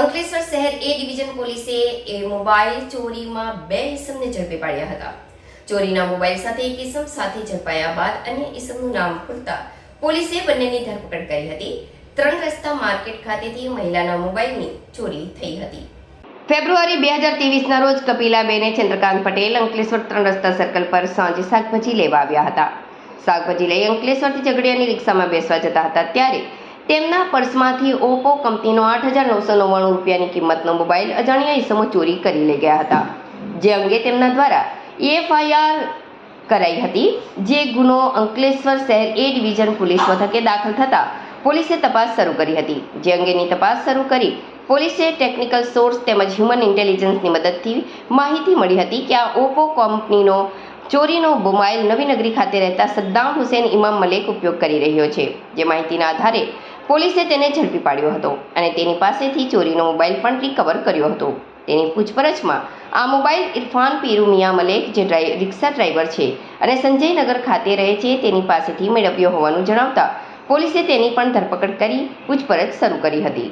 અંકલેશ્વર શહેર એ ડિવિઝન પોલીસે એ મોબાઈલ ચોરીમાં બે ઇસમને ઝડપી પાડ્યા હતા. ચોરીના મોબાઈલ સાથે એક ઇસમ સાથે ઝડપાયા બાદ અન્ય ઇસમનું નામ ખુલતા પોલીસે બંનેની ધરપકડ કરી હતી. ત્રણ રસ્તા માર્કેટ ખાતેથી મહિલાના મોબાઈલની ચોરી થઈ હતી. ફેબ્રુઆરી બે હજાર ત્રેવીસના રોજ કપિલાબેને ચંદ્રકાંત પટેલ અંકલેશ્વર ત્રણ રસ્તા સર્કલ પર સાંજે શાકભાજી લેવા આવ્યા હતા. શાકભાજી લઈ અંકલેશ્વરથી ઝઘડિયાની રિક્ષામાં બેસવા જતા હતા ત્યારે તેમના પર્સમાંથી ઓપ્પો કંપનીનો આઠ હજાર નવસો નવ્વાણું રૂપિયાની કિંમતનો મોબાઈલ અજાણ્યા ઇસમો ચોરી કરી લઈ ગયા હતા. જે અંગે તેમના દ્વારા એફઆઈઆર કરાઈ હતી, જે ગુનો અંકલેશ્વર શહેર એ ડિવિઝન પોલીસ મથકે દાખલ થતાં પોલીસે તપાસ શરૂ કરી હતી. જે અંગેની તપાસ શરૂ કરી પોલીસે ટેકનિકલ સોર્સ તેમજ હ્યુમન ઇન્ટેલિજન્સની મદદથી માહિતી મળી હતી કે આ ઓપ્પો કંપનીનો ચોરીનો મોબાઈલ નવીનગરી ખાતે રહેતા સદ્દામ હુસેન ઇમામ મલેક ઉપયોગ કરી રહ્યો છે. જે માહિતીના આધારે પોલીસે તેને ઝડપી પાડ્યો હતો અને તેની પાસેથી ચોરીનો મોબાઈલ પણ રિકવર કર્યો હતો. તેની પૂછપરછમાં આ મોબાઈલ ઇરફાન પીરુ મિયા મલેક જે ડ્રાઈ, રિક્ષા ડ્રાઈવર છે અને સંજયનગર ખાતે રહે છે, તેની પાસેથી મેળવ્યો હોવાનું જણાવતા પોલીસે તેની પણ ધરપકડ કરી પૂછપરછ શરૂ કરી હતી.